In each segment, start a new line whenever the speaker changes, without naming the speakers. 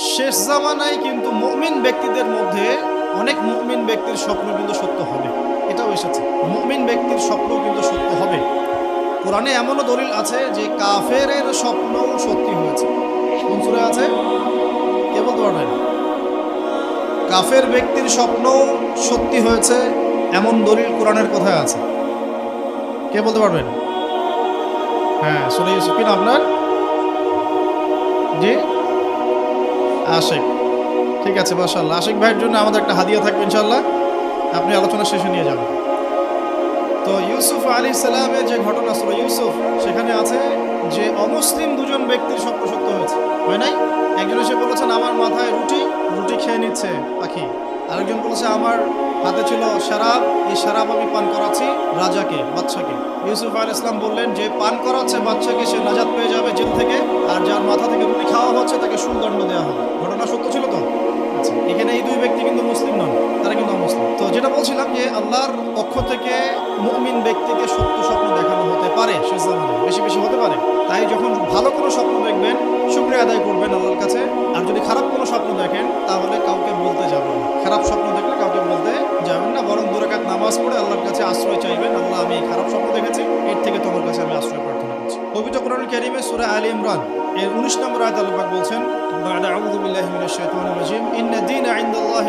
শেষ জামানায় কিন্তু মুমিন ব্যক্তিদের মধ্যে অনেক মুমিন ব্যক্তির স্বপ্ন কিন্তু সত্য হবে। এটাও এসেছে। মুমিন ব্যক্তির স্বপ্ন কিন্তু সত্য হবে। কোরআনে এমনও দলিল আছে যে কাফের স্বপ্নও সত্যি হয়েছে। আছে? কে বলতে পারবেন কাফের ব্যক্তির স্বপ্ন সত্যি হয়েছে এমন দলিল কোরআনের কোথায় আছে। কে বলতে পারবেন হ্যাঁ শুনে ইউসুফ। আপনার? জি? আশিক। ঠিক আছে মাশাল্লাহ আশিক ভাইয়ের জন্য আমাদের একটা হাদিয়া থাকবে ইনশাল্লাহ আপনি আলোচনা শেষে নিয়ে যাবেন তো ইউসুফ আলী সালামের যে ঘটনা ছিল ইউসুফ, সেখানে আছে যে অমুসলিম দুজন ব্যক্তির স্বপ্ন সত্য হয়েছে। হয় নাই? একজন এসে বলেছেন, আমার মাথায় রুটি রুটি খেয়ে নিচ্ছে পাখি। আরেকজন বলেছে, আমার হাতে ছিল শারাব, এই শারাব আমি পান করাচ্ছি রাজাকে বাচ্চাকে ইউসুফ আল ইসলাম বললেন, যে পান করাচ্ছে বাচ্চাকে সে নাজাদ পেয়ে যাবে জেল থেকে, আর যার মাথা থেকে রুটি খাওয়া হচ্ছে, তাকে সুদণ্ড আল্লাহর পক্ষ থেকে মুমিন ব্যক্তিকে সত্য স্বপ্ন দেখানো হতে পারে শেষ জামানায় বেশি বেশি হতে পারে। তাই যখন ভালো কোনো স্বপ্ন দেখবেন, শুক্রিয়া আদায় করবেন আল্লাহর কাছে। আর যদি খারাপ কোনো স্বপ্ন দেখেন, তাহলে কাউকে বলতে যাবেন খারাপ স্বপ্ন দেখলে কাউকে বলতে যাবেন না, বরং দুরাকাত নামাজ পড়ে আল্লাহর কাছে আশ্রয় চাইবেন, আল্লাহ আমি খারাপ স্বপ্ন দেখেছি, এর থেকে তোমার কাছে আমি আশ্রয় প্রার্থনা করছি। পবিত্র কোরআন কারিমে সূরা আলী ইমরান, এর 19 নম্বর আয়াত আল্লাহ বলছেন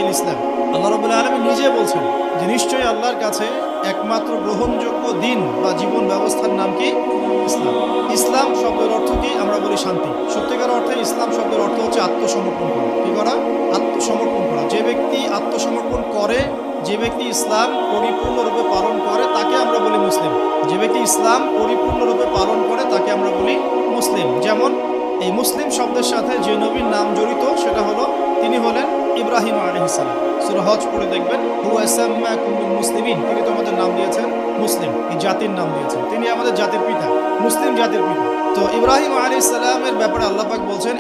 ইসলাম। আল্লাহ নিজে বলছেন যে নিশ্চয়ই আল্লাহর কাছে একমাত্র গ্রহণযোগ্য দিন বা জীবন ব্যবস্থার নাম কি? ইসলাম। ইসলাম শব্দের অর্থ কি? আমরা বলি শান্তি। সত্যিকার অর্থে ইসলাম শব্দের অর্থ হচ্ছে আত্মসমর্পণ করা। কি করা? আত্মসমর্পণ করা। যে ব্যক্তি আত্মসমর্পণ করে, যে ব্যক্তি ইসলাম পরিপূর্ণরূপে পালন করে, তাকে আমরা বলি মুসলিম। যে ব্যক্তি ইসলাম পরিপূর্ণরূপে এই মুসলিম শব্দের সাথে যে নবীর নাম জড়িত, সেটা হলো তিনি হলেন ইব্রাহিম আলহিসাল্লাম সুরহজ পড়ে দেখবেন মুসলিমিন। তিনি তোমাদের নাম দিয়েছেন মুসলিম, এই জাতির নাম দিয়েছেন। তিনি আমাদের জাতির পিতা, মুসলিম জাতির পিতা। তো ইব্রাহিম আলী সালামের ব্যাপারে আল্লাহ পাক বলছেন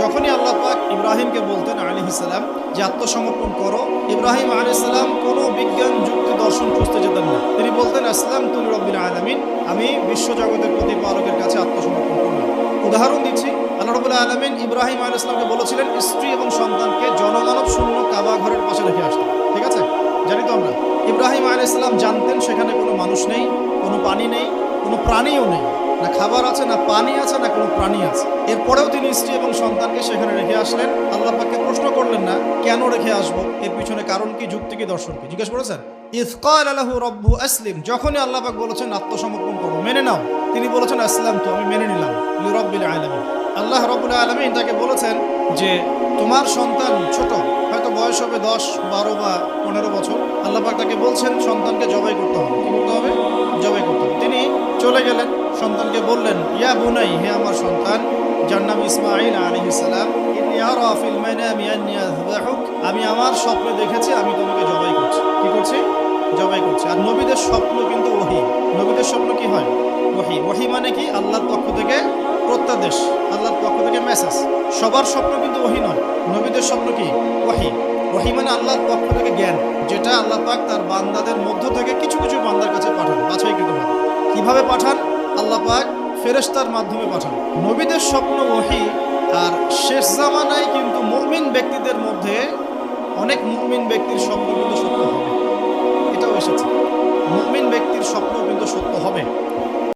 যখনই আল্লাহ পাক ইব্রাহিমকে বলতেন আলাইহিস সালাম যে, আত্মসমর্পণ করো। ইব্রাহিম আলাইহিস সালাম কোনো বিজ্ঞান যুক্তি দর্শন খুঁজতে যেতেন না। তিনি বলতেন আসলাম তুল রব্বিল আলামিন, আমি বিশ্বজগতের প্রতিপালকের কাছে আত্মসমর্পণ করলাম। উদাহরণ দিচ্ছি, আল্লাহ রবুল্লাহ আলমিন ইব্রাহিম আল ইসলামকে বলেছিলেন, স্ত্রী এবং সন্তানকে জনমানব শূন্য কাবা ঘরের পাশে রেখে আসতে। ঠিক আছে জানি তো আমরা। ইব্রাহিম আল ইসলাম জানতেন সেখানে কোনো মানুষ নেই, কোনো পানি নেই, কোনো প্রাণীও নেই। না খাবার আছে, না পানি আছে, না কোনো প্রাণী আছে। এরপরেও তিনি স্ত্রী এবং সন্তানকে সেখানে রেখে আসলেন। আল্লাহ পাককে প্রশ্ন করলেন না, কেন রেখে আসব? এর পিছনে কারণ কি, যুক্তি কি, দর্শন কি? জিজ্ঞেস করেছেন? ইফকাল আলাহু রব্বু আসলিম। যখনই আল্লাহ পাক বলেছেন, আত্মসমর্পণ করো মেনে নাও। তিনি বলেছেন আসলাম তো আমি মেনে নিলাম। লিরব্বিল আলামিন। আল্লাহ রব্বুল আলমিন তাকে বলেছেন যে, তোমার সন্তান ছোট বয়স হবে দশ, বারো বা পনেরো বছর। আল্লাহ পাক তাকে বলছেন, সন্তানকে জবাই করতে হবে। কী করতে হবে? জবাই করতে হবে। তিনি চলে গেলেন, সন্তানকে বললেন, ইয়া বুনাই, হে আমার সন্তান, যার নাম ইসমাইল আলী ইসলাম আমি আমার স্বপ্নে দেখেছি, আমি তোমাকে জবাই করছি। কি করছি? জবাই করছি। আর নবীদের স্বপ্ন কিন্তু ওহি। নবীদের স্বপ্ন কি হয়? ওহি। ওহি মানে কি? আল্লাহর পক্ষ থেকে প্রত্যাদেশ, আল্লাহর পক্ষ থেকে মেসেজ। সবার স্বপ্ন কিন্তু ওহি নয়। নবীদের স্বপ্ন কি? ওহি। ওহি মানে আল্লাহর পক্ষ থেকে জ্ঞান, যেটা আল্লাহ পাক তার বান্দাদের মধ্য থেকে কিছু কিছু বান্দার কাছে পাঠান বাছাই বাছাইকৃতভাবে কীভাবে পাঠান? আল্লাহ পাক ফেরেশতার মাধ্যমে পাঠান। নবীদের স্বপ্ন ওহি, আর শেষ জামানায় কিন্তু মুমিন ব্যক্তিদের মধ্যে অনেক মুমিন ব্যক্তির স্বপ্ন কিন্তু সত্য হবে। এটাও এসেছে। মুমিন ব্যক্তির স্বপ্ন কিন্তু সত্য হবে।